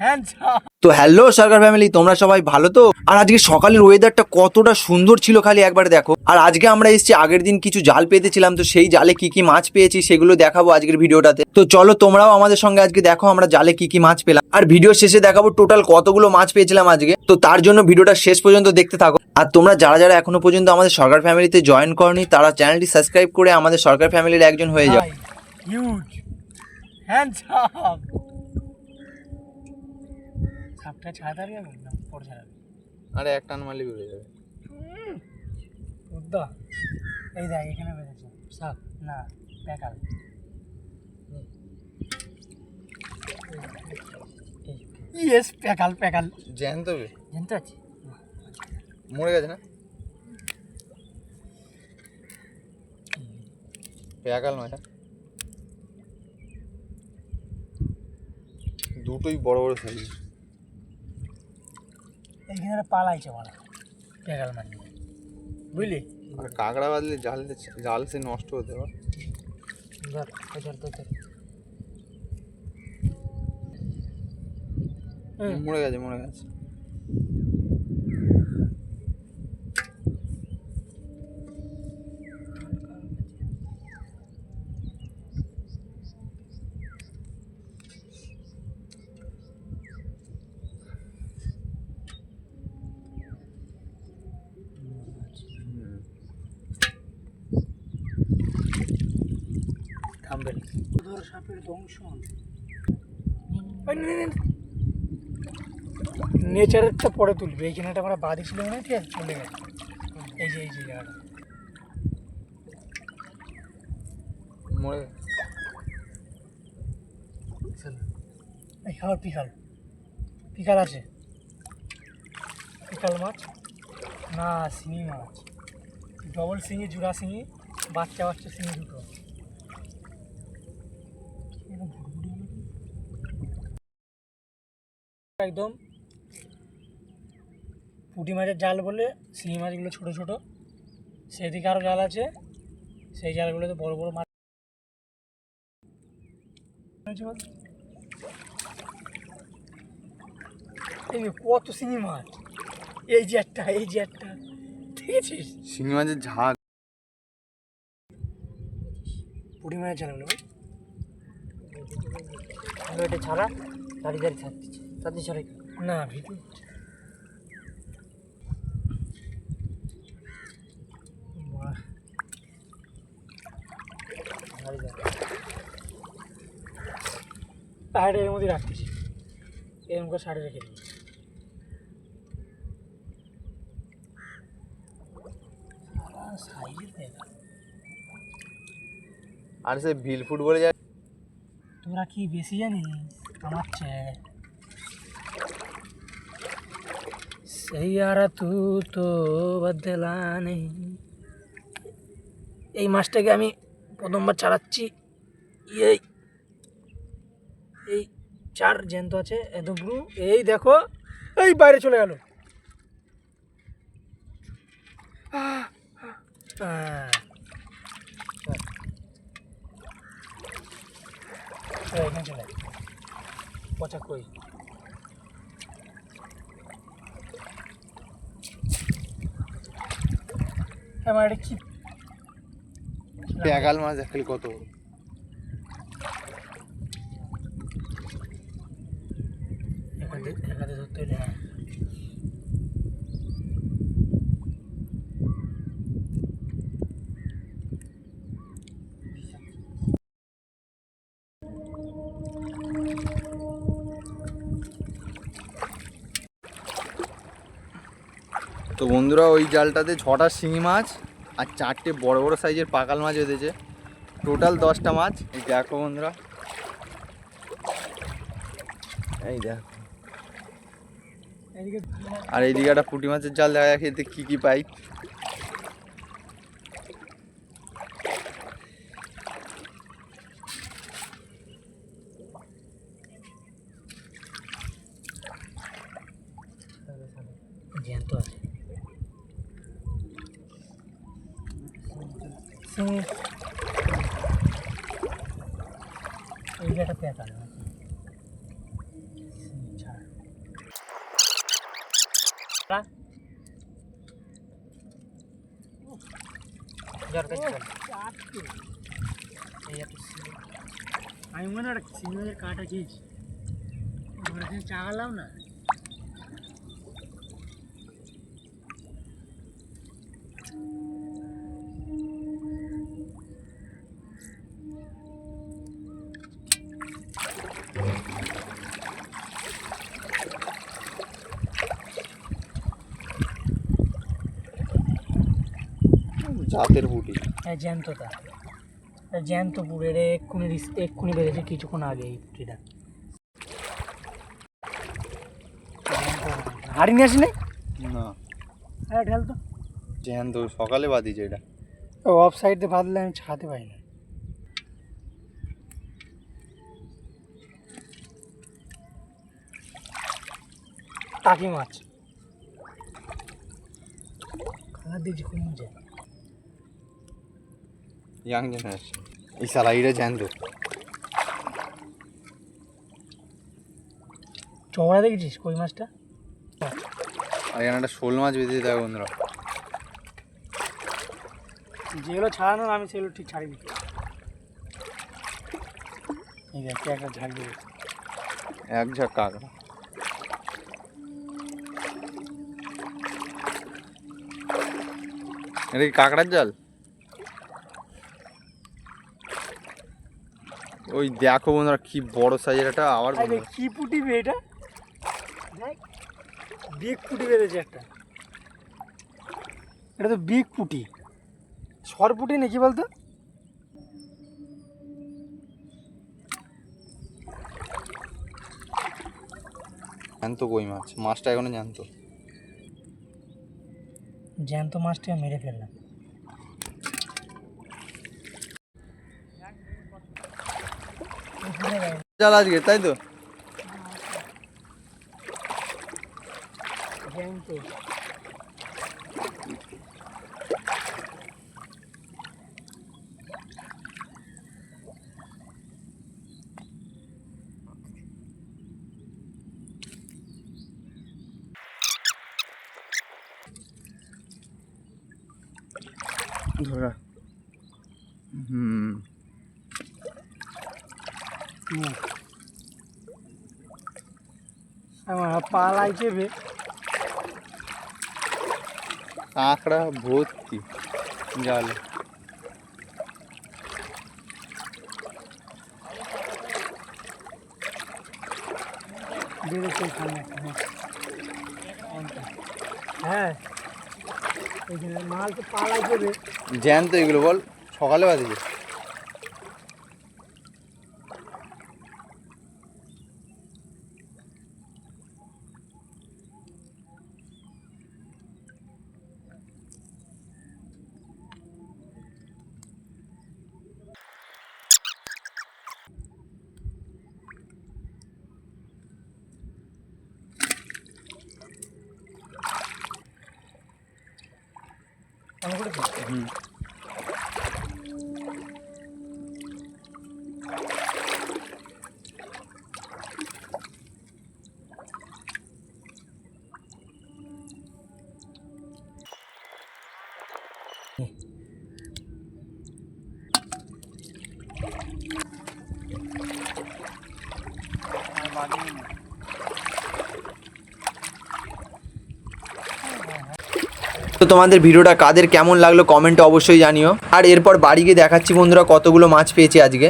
handsome. তো hello সরকার family তোমরা সবাই ভালো তো? আর আজকে সকালের ওয়েদারটা কতটা সুন্দর ছিল খালি একবার দেখো। আর আজকে আমরা এসেছি আগের দিন কিছু জাল পেতেছিলাম তো সেই জালে কি কি মাছ পেয়েছি সেগুলো দেখাবো আজকের ভিডিওটাতে। তো চলো তোমরাও আমাদের সঙ্গে আজকে দেখো আমরা জালে কি কি মাছ পেলাম। আর ভিডিও শেষে দেখাবো টোটাল কতগুলো মাছ পেয়েছিলাম আজকে। তো তার জন্য ভিডিওটা শেষ পর্যন্ত দেখতে থাকো। আর তোমরা যারা যারা এখনও পর্যন্ত আমাদের সরকার ফ্যামিলিতে জয়েন করনি তারা চ্যানেলটি সাবস্ক্রাইব করে আমাদের সরকার ফ্যামিলির একজন হয়ে যাও। Handsome. সাপটা ছাড়া যাবে না পরে ছাড়াবে আরে এক টান মারলে বেরিয়ে যাবে। উদ্দা এই দেখ এখানে বেঁধেছে সাপ না প্যাকাল ইয়েস প্যাকাল প্যাকাল জ্যান্ত জানতে আছি? মরে গেছে না? পেয়াকাল নয় দুটোই বড় বড় সাইজ এইখানে পালাইছে বলা পেগাল মানে বুঝলি? আর কাঁকড়া বাঁধলে জাল জাল সে নষ্ট হতে পারে। ধর ধর ধর ধর। মরে গেছে মরে গেছে। থামবে ধর সাপের দংশন নেচারেরটা পরে তুলবে। এইখানে একটা আমরা বাদি ছিল না ঠিক আছে? চলে গেছে এই যে এই যে জায়গাটা। মরে এই খাবার পিকাল পিকাল আছে। পিকাল মাছ? না শিঙি মাছ। ডবল শিঙি জুড়া শিঙি বাচ্চা বাচ্চা শিঙি দুটো এরকম ভুটভুটি হলো কি? একদম। পুঁটি মাছের জাল বলে শিঙি মাছগুলো ছোট ছোট। সেদিকে আরও জাল আছে। সেই জালগুলোতে বড় বড় মাছ এই কত শিঙি মাছ। এই যে একটা এই যে একটা। ঠিক আছে শিঙি মাছের ঝাঁক পুরি মাছের জালগুলো ভাই। ছাড়া দাঁড়িয়ে দাঁড়িয়ে থাকতেছি তাদের ছাড়াই না ভিডিও। সাইডে এর মধ্যে রাখতেছি। এরকম করে সাইডে রেখে দিই আর সে ভিল ফুট বলে যায় তোরা কি বেশি জানিস? আমার চেয়ে। সৈয়ারা তু তো বদলা নেই এই মাছটাকে আমি প্রথমবার চালাচ্ছি। এই এই চার জ্যান্ত আছে একদম পুরো এই দেখো, এই বাইরে চলে গেল। পচা কই? আমার এটা কি? বেগাল মাছ দেখলি কত? তো বন্ধুরা, ওই জালটাতে ছটা শিঙি মাছ আর চারটে বড় বড় সাইজের পাকাল মাছ এসেছে টোটাল দশটা মাছ। এই দেখো বন্ধুরা। এই দেখো। আর এইদিকে একটা পুঁটি মাছের জাল দেখা যাচ্ছে, এতে কী কী পাই। মেশিন এই জায়গাটা প্যাটার্ন আমি মনে রাখছি সিগনালের কাটা খেয়েছি চাগালাম না Thank you. জাতের বুটি হ্যাঁ জ্যান্তটা এটা জ্যান্ত পুরের এক্ষুনি রিস- এক্ষুনি বেড়েছে কিছুক্ষণ আগে এই পুটিটা হাড়ি নিয়ে আসি নাই না। হ্যাঁ ঢেল তো। জ্যান্ত সকালে বাদিছে এটা। অফ সাইড বাঁধলে আমি ছাড়তে পারি না। টাকি মাছ। খাবার দিয়েছি খুব মজা ইয়াং জেনারেশন এই সালাইটা জ্যান্ত চওড়া দেখেছিস কই মাছটা আর এখানে একটা শোল মাছ বেঁধে দেখো বন্ধুরা যেগুলো ছাড়ানো আমি সেগুলো ঠিক ছাড়িনি এই দেখ একটা ঝাঁক দেবে এক ঝাঁক কাঁকড়া এটা কি কাঁকড়ার জাল ওই দেখো বন্ধুরা কি বড় সাইজের একটা আবার কি পুটি বে এটা? দেখ বিগ পুটি বেঁধেছে একটা। এটা তো বিগ পুটি। সর পুটি নাকি বলতো? জ্যান্ত কই মাছ? মাছটা এখনও জ্যান্ত। জ্যান্ত মাছটা মেরে ফেললাম। জাল আজকে তাই তো জ্যান্ত ধরা হুম হুম। আমার পালাইছে বে। কাঁকড়া ভর্তি। জালে বেরোচ্ছে সামনে হ্যাঁ। হ্যাঁ মাল তো পালাইছে বে। জ্যান্ত এগুলো বল। সকালে 嗯活的品质。嗯。Yeah. তো তোমাদের ভিডিওটা কাদের কেমন লাগল কমেন্টে অবশ্যই জানিও। আর এরপর বাড়ি গিয়ে দেখাচ্ছি বন্ধুরা কতগুলো মাছ পেয়েছি আজকে।